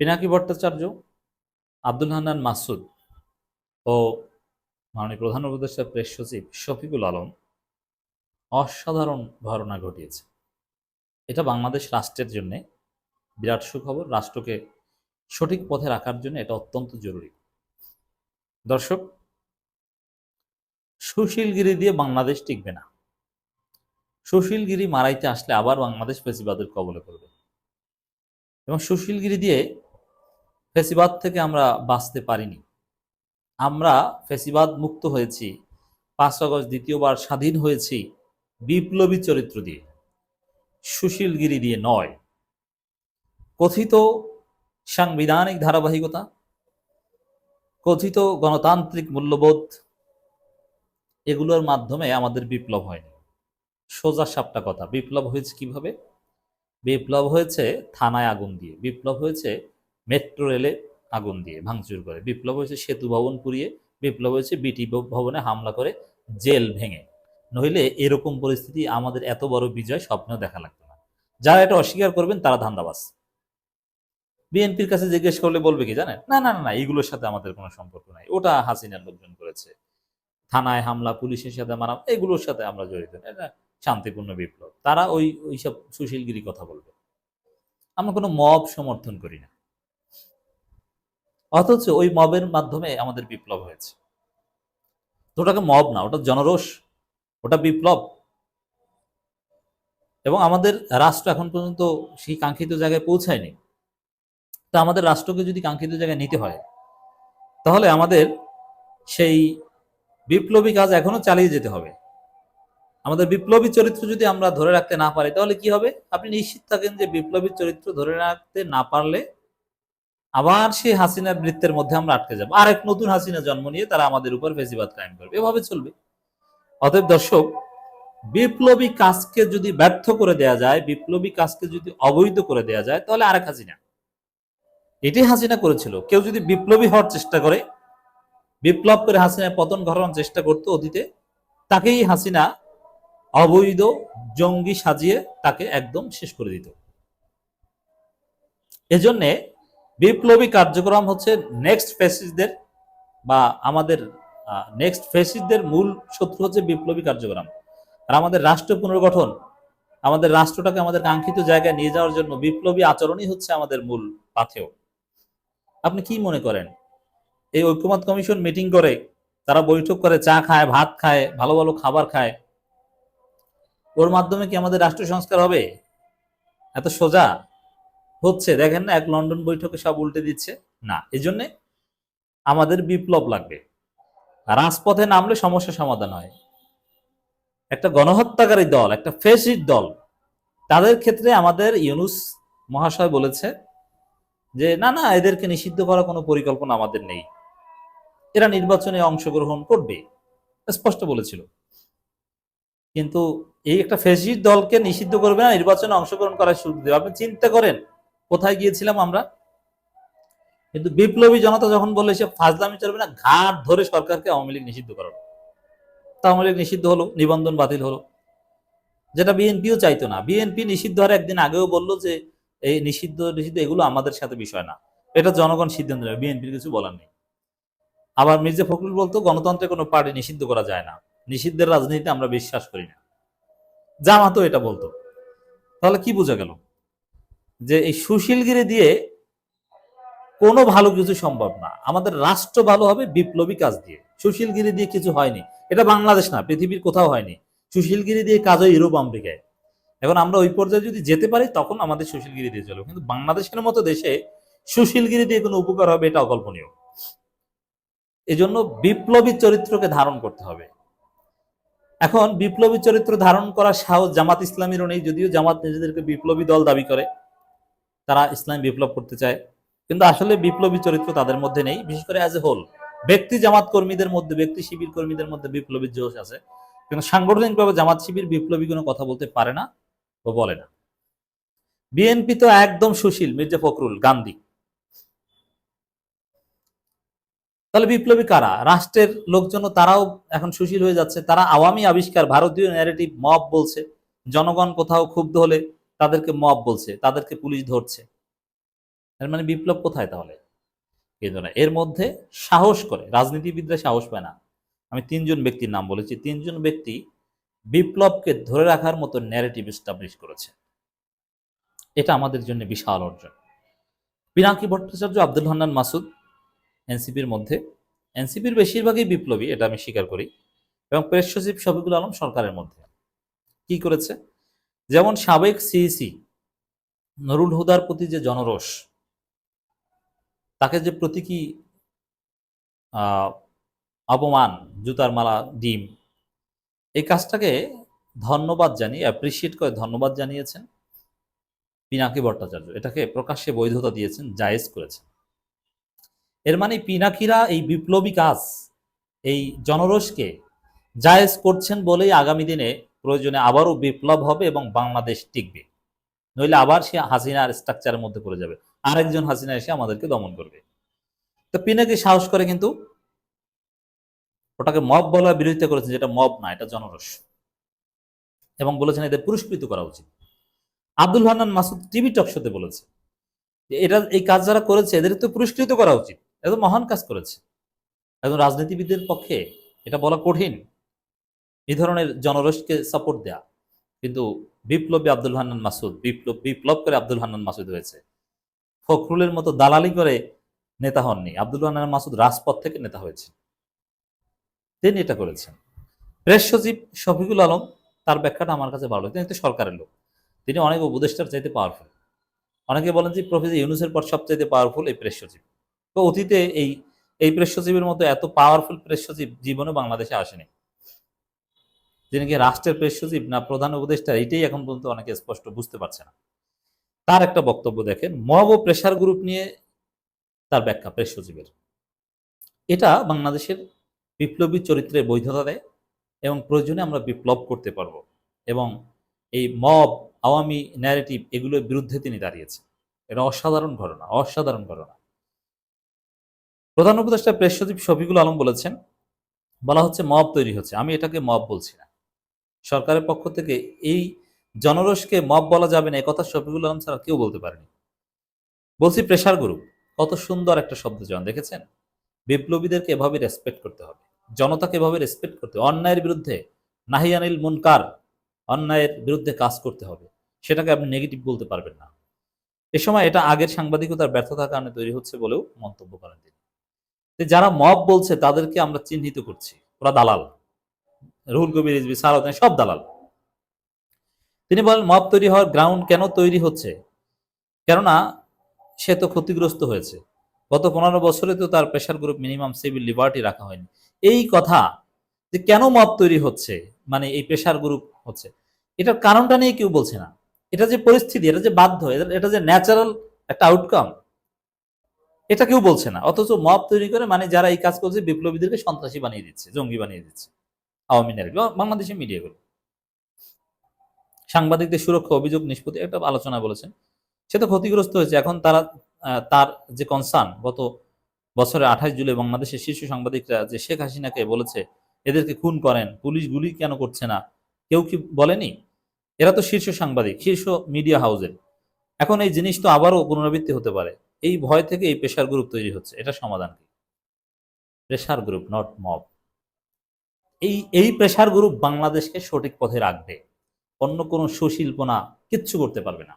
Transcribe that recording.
পিনাকি ভট্টাচার্য, আব্দুল হান্নান মাসুদ ও মাননীয় প্রধান উপদেষ্টা প্রেস সচিব শফিকুল আলম অসাধারণ ঘটনা ঘটিয়েছে। এটা বাংলাদেশ রাষ্ট্রের জন্য বিরাট সুখবর, রাষ্ট্রকে সঠিক পথে রাখার জন্য এটা অত্যন্ত জরুরি। দর্শক সুশীলগিরি দিয়ে বাংলাদেশ টিকবে না। সুশীলগিরি মারাইতে আসলে আবার বাংলাদেশ ফেসিবাদের কবলে পড়বে। এবং সুশীলগিরি দিয়ে ফেসিবাদ থেকে আমরা বাঁচতে পারিনি। আমরা ফেসিবাদ মুক্ত হয়েছি, পাঁচ আগস্ট দ্বিতীয়বার স্বাধীন হয়েছি বিপ্লবী চরিত্র দিয়ে, সুশীলগিরি দিয়ে নয়। কথিত সাংবিধানিক ধারাবাহিকতা, কথিত গণতান্ত্রিক মূল্যবোধ, এগুলোর মাধ্যমে আমাদের বিপ্লব হয়নি। সোজা সাপটা কথা, বিপ্লব হয়েছে কীভাবে? বিপ্লব হয়েছে থানায় আগুন দিয়ে, বিপ্লব হয়েছে মেট্রো রেলে আগুন দিয়ে ভাঙচুর করে। বিপ্লব হয়েছে সেতু ভবন পুড়িয়ে, বিপ্লব হয়েছে বিটি ভবনে হামলা করে জেল ভেঙে। নইলে এরকম পরিস্থিতি আমাদের এত বড় বিজয় স্বপ্নেও দেখা লাগতো না। যারা এটা অস্বীকার করবেন তারা ধান্দাবাজ। বিএনপির কাছে জিজ্ঞেস করলে বলবে কি জানেন? না না না এইগুলোর সাথে আমাদের কোনো সম্পর্ক নাই। ওটা হাসিনার লোকজন করেছে। থানায় হামলা, পুলিশের সাথে মারা, এগুলোর সাথে আমরা জড়িত। না। এটা শান্তিপূর্ণ বিপ্লব। তারা ওই, ওইসব সুশীলগিরি কথা বলবে। আমরা কোনো মব সমর্থন করি না। অথচ ওই মবের মাধ্যমে আমাদের বিপ্লব হয়েছে। তো ওটাকে মব না, ওটা জনরোষ, ওটা বিপ্লব। এবং আমাদের রাষ্ট্র এখন পর্যন্ত সেই কাঙ্ক্ষিত জায়গায় পৌঁছায়নি। তা আমাদের রাষ্ট্রকে যদি কাঙ্ক্ষিত জায়গায় নিতে হয়, তাহলে আমাদের সেই বিপ্লবী কাজ এখনও চালিয়ে যেতে হবে। আমাদের বিপ্লবী চরিত্র যদি আমরা ধরে রাখতে না পারি, তাহলে কি হবে? আপনি নিশ্চিত থাকেন যে বিপ্লবী চরিত্র ধরে রাখতে না পারলে আবার সেই হাসিনার বৃত্তের মধ্যে আমরা আটকে যাব। আর এক নতুন হাসিনা জন্ম নিয়ে তারা আমাদের উপর ফেসিবাদ কায়েম করবে। এভাবে চলবে। অতএব দর্শক, বিপ্লবী কাজকে যদি ব্যর্থ করে দেয়া যায়, বিপ্লবী কাজকে যদি অবৈধ করে দেয়া যায়, তাহলে আরেক হাসিনা। এটি হাসিনা করেছিল। কেউ যদি বিপ্লবী হওয়ার চেষ্টা করে, বিপ্লব করে হাসিনা পতন ঘটানোর চেষ্টা করতো অতীতে, তাকেই হাসিনা অবৈধ জঙ্গি সাজিয়ে তাকে একদম শেষ করে দিত। এজন্যে বিপ্লবী কার্যক্রম হচ্ছে নেক্সট ফেসিসদের বা আমাদের নেক্সট ফেসিসদের মূল শত্রু হচ্ছে বিপ্লবী কার্যক্রম। আর আমাদের রাষ্ট্র পুনর্গঠন, আমাদের রাষ্ট্রটাকে আমাদের কাঙ্ক্ষিত জায়গায় নিয়ে যাওয়ার জন্য বিপ্লবী আচরণই হচ্ছে আমাদের মূল পাথেয়। আপনি কি মনে করেন? এই ঐক্যমত কমিশন মিটিং করে, তারা বৈঠক করে, চা খায়, ভাত খায়, ভালো ভালো খাবার খায়, ওর মাধ্যমে কি আমাদের রাষ্ট্র সংস্কার হবে? এত সোজা? হচ্ছে, দেখেন না, এক লন্ডন বৈঠকে সব উল্টে দিচ্ছে। না এই জন্যে আমাদের বিপ্লব লাগবে। রাজপথে নামলে সমস্যা সমাধান হয়। একটা গণহত্যাকারী দল, একটা ফেসিড দল, তাদের ক্ষেত্রে আমাদের ইউনুস মহাশয় বলেছে যে, না না, এদেরকে নিষিদ্ধ করার কোনো পরিকল্পনা আমাদের নেই। এরা নির্বাচনে অংশগ্রহণ করবে। স্পষ্ট বলেছিল। কিন্তু এই একটা ফেসিড দলকে নিষিদ্ধ করবে না, নির্বাচনে অংশগ্রহণ করার সুযোগ দেবে। আপনি চিন্তা করেন কোথায় গিয়েছিলাম আমরা? কিন্তু বিপ্লবী জনতা যখন বললে সে ফাজলামি চলবে না, ঘাট ধরে সরকারকে আওয়ামী লীগ নিষিদ্ধ করানো তা আওয়ামী লীগ নিষিদ্ধ হলো, নিবন্ধন বাতিল হলো। যেটা বিএনপিও চাইতো না। বিএনপি নিষিদ্ধ হওয়ার একদিন আগেও বলল যে, এই নিষিদ্ধ নিষিদ্ধ এগুলো আমাদের সাথে বিষয় না। এটা জনগণ সিদ্ধান্ত নেবে, বিএনপির কিছু বলার নেই। আবার মির্জা ফখরুল বলতো, গণতন্ত্রে কোনো পার্টি নিষিদ্ধ করা যায় না। নিষিদ্ধের রাজনীতিতে আমরা বিশ্বাস করি না। জামাতও এটা বলতো। তাহলে কি বোঝা গেল? যে এই সুশীলগিরি দিয়ে কোনো ভালো কিছু সম্ভব না। আমাদের রাষ্ট্র ভালো হবে বিপ্লবী কাজ দিয়ে। সুশীলগিরি দিয়ে কিছু হয়নি। এটা বাংলাদেশ না, পৃথিবীর কোথাও হয়নি। সুশীলগিরি দিয়ে কাজ হয় ইউরোপ, আমেরিকায়। এখন আমরা ওই পর্যায়ে যদি যেতে পারি, তখন আমাদের সুশীলগিরি দিয়ে চলবে। কিন্তু বাংলাদেশের মতো দেশে সুশীলগিরি দিয়ে কোনো উপকার হবে এটা অকল্পনীয়। এজন্য বিপ্লবী চরিত্রকে ধারণ করতে হবে। এখন বিপ্লবী চরিত্র ধারণ করার সাহস জামাত ইসলামীরও নেই, যদিও জামাত নিজেদেরকে বিপ্লবী দল দাবি করে। তারা ইসলাম বিপ্লব করতে চায়। কিন্তু আসলে বিপ্লবী চরিত্র তাদের মধ্যে নেই, বিশেষ করে অ্যাজ এ হোল ব্যক্তি জামাত কর্মীদের মধ্যে, ব্যক্তি শিবির কর্মীদের মধ্যে বিপ্লবী জোশ আছে। কিন্তু সাংগঠনিকভাবে জামাত শিবির বিপ্লবী কোনো কথা বলতে পারে না বা বলে না। বিএনপি তো একদম সুশীল, মির্জা ফখরুল, গান্ধী। তাহলে বিপ্লবী কারা? রাষ্ট্রের লোকজন তারাও এখন সুশীল হয়ে যাচ্ছে। তারা আওয়ামী আবিষ্কার, ভারতীয় ন্যারেটিভ মব বলছে। জনগণ কোথাও ক্ষুব্ধ হলে তাদেরকে মব বলছে, তাদেরকে পুলিশ ধরছে। এর মানে বিপ্লব কোথায় তাহলে? কিন্তু না এর মধ্যে সাহস করে, রাজনীতিবিদরা সাহস পায় না। আমি তিনজন ব্যক্তির নাম বলেছি, তিনজন ব্যক্তি বিপ্লবকে ধরে রাখার মতো ন্যারেটিভ এস্টাবলিশ করেছে। এটা আমাদের জন্য বিশাল অর্জন। পিনাকি ভট্টাচার্য, আব্দুল হান্নান মাসুদ, এনসিপির মধ্যে। এনসিপির বেশিরভাগই বিপ্লবী, এটা আমি স্বীকার করি। এবং প্রেস সচিব শফিকুল আলম সরকারের মধ্যে। কি করেছে? যেমন সাবেক সিইসি নুরুল হুদার প্রতি যে জনরোষ, তাকে যে প্রতীকী অপমান, জুতার মালা, ডিম, এই কাজটাকে ধন্যবাদ জানিয়ে অ্যাপ্রিসিয়েট করে ধন্যবাদ জানিয়েছেন পিনাকি ভট্টাচার্য। এটাকে প্রকাশ্যে বৈধতা দিয়েছেন, জায়েজ করেছেন। এর মানে পিনাকিরা এই বিপ্লবী কাজ, এই জনরোষকে জায়েজ করছেন বলেই আগামী দিনে প্রয়োজনে আবারও বিপ্লব হবে এবং বাংলাদেশ টিকবে। নইলে আবার সে হাসিনার স্ট্রাকচারের মধ্যে পড়ে যাবে। আরেকজন হাসিনা এসে আমাদেরকে দমন করবে। তো পিনাকি সাহস করে কিন্তু ওটাকে মব বলার বিরোধিতা করেছেন যেটা মব না, এটা জনরস এবং বলেছেন এদের পুরস্কৃত করা উচিত। আব্দুল হান্নান মাসুদ টিভি টক শোতে বলেছে এটা এই কাজ যারা করেছে, এদের তো পুরস্কৃত করা উচিত। এত মহান কাজ করেছে। একজন রাজনীতিবিদদের পক্ষে এটা বলা কঠিন। এই ধরনের জনরসকে সাপোর্ট দেয়া। কিন্তু বিপ্লবী আব্দুল হান্নান মাসুদ, বিপ্লব বিপ্লব করে আব্দুল হান্নান মাসুদ হয়েছে। ফখরুলের মতো দালালি করে নেতা হননি। আব্দুল হান্নান মাসুদ রাজপথ থেকে নেতা হয়েছে তিনি এটা করেছেন। প্রেস সচিব শফিকুল আলম, তার ব্যাখ্যাটা আমার কাছে ভালো। তিনি তো সরকারের লোক। তিনি অনেক উপদেষ্টার চাইতে পাওয়ারফুল অনেকে বলেন যে, প্রফেসর ইউনুসের পর সবচাইতে পাওয়ারফুল এই প্রেস সচিব। তো অতীতে এই এই প্রেস সচিবের মতো এত পাওয়ারফুল প্রেস সচিব জীবনে বাংলাদেশে আসেনি। যিনি কি রাষ্ট্রের প্রেস সচিব না প্রধান উপদেষ্টা, এটাই এখন পর্যন্ত অনেকে স্পষ্ট বুঝতে পারছে না। তার একটা বক্তব্য দেখেন, মব প্রেশার গ্রুপ নিয়ে তার ব্যাখ্যা প্রেস সচিবের। এটা বাংলাদেশের বিপ্লবী চরিত্রে বৈধতা দেয় এবং প্রয়োজনে আমরা বিপ্লব করতে পারব এবং এই মব, আওয়ামী ন্যারেটিভ এগুলোর বিরুদ্ধে তিনি দাঁড়িয়েছেন। এটা অসাধারণ ঘটনা অসাধারণ ঘটনা। প্রধান উপদেষ্টা প্রেস সচিব শফিকুল আলম বলেছেন, বলা হচ্ছে মব তৈরি হচ্ছে। আমি এটাকে মব বলছি না। সরকারের পক্ষ থেকে এই জনরসকে মব বলা যাবে না একথা শফিকুল আলম ছাড়া কেউ বলতে পারেনি। বলছি প্রেশার গ্রুপ কত সুন্দর একটা শব্দ জন দেখেছেন? বিপ্লবীদেরকে এভাবে রেসপেক্ট করতে হবে, জনতাকে এভাবে রেসপেক্ট করতে হবে। অন্যায়ের বিরুদ্ধে নাহিয়ানিল মুনকার, অন্যায়ের বিরুদ্ধে কাজ করতে হবে, সেটাকে আপনি নেগেটিভ বলতে পারবেন না। এ সময় এটা আগের সাংবাদিকতার ব্যর্থতার কারণে তৈরি হচ্ছে বলেও মন্তব্য করেন তিনি। যারা মব বলছে, তাদেরকে আমরা চিহ্নিত করছি, ওরা দালাল। রুহুল কবির রিজভি সারদিন সব দালাল। তিনি বলেন, মব তৈরি হওয়ার গ্রাউন্ড কেন তৈরি হচ্ছে? কেননা, সে তো ক্ষতিগ্রস্ত হয়েছে। গত পনেরো বছরে তো তার pressure group minimum civil liberty রাখা হয়নি। এই কথা যে কেন মব তৈরি হচ্ছে মানে এই প্রেশার গ্রুপ হচ্ছে, এটার কারণটা নিয়ে কেউ বলছে না। এটা যে পরিস্থিতি, এটা যে বাধ্য, এটা যে ন্যাচারাল একটা আউটকাম এটা কেউ বলছে না। অথচ মব তৈরি করে মানে যারা এই কাজ করছে, বিপ্লবীদেরকে সন্ত্রাসী বানিয়ে দিচ্ছে, জঙ্গি বানিয়ে দিচ্ছে। আওয়ামী নারী বাংলাদেশের মিডিয়াগুলো সাংবাদিকদের সুরক্ষা অভিযোগ, নিষ্পত্তি একটা আলোচনা বলেছেন। সে তো ক্ষতিগ্রস্ত হয়েছে। এখন তারা তার যে কনসার্ন গত বছরের আঠাশ জুলাই বাংলাদেশের শীর্ষ সাংবাদিকরা যে শেখ হাসিনাকে বলেছে, এদেরকে খুন করেন, পুলিশ গুলি কেন করছে না? কেউ কি বলেনি? এরা তো শীর্ষ সাংবাদিক, শীর্ষ মিডিয়া হাউসের এখন এই জিনিস তো আবারও পুনরাবৃত্তি হতে পারে। এই ভয় থেকে এই প্রেশার গ্রুপ তৈরি হচ্ছে। এটা সমাধান কি? প্রেশার গ্রুপ নট মব এই এই প্রেশার গ্রুপ বাংলাদেশকে সঠিক পথে রাখবে। অন্য কোনো সুশিল্পনা কিচ্ছু করতে পারবে না।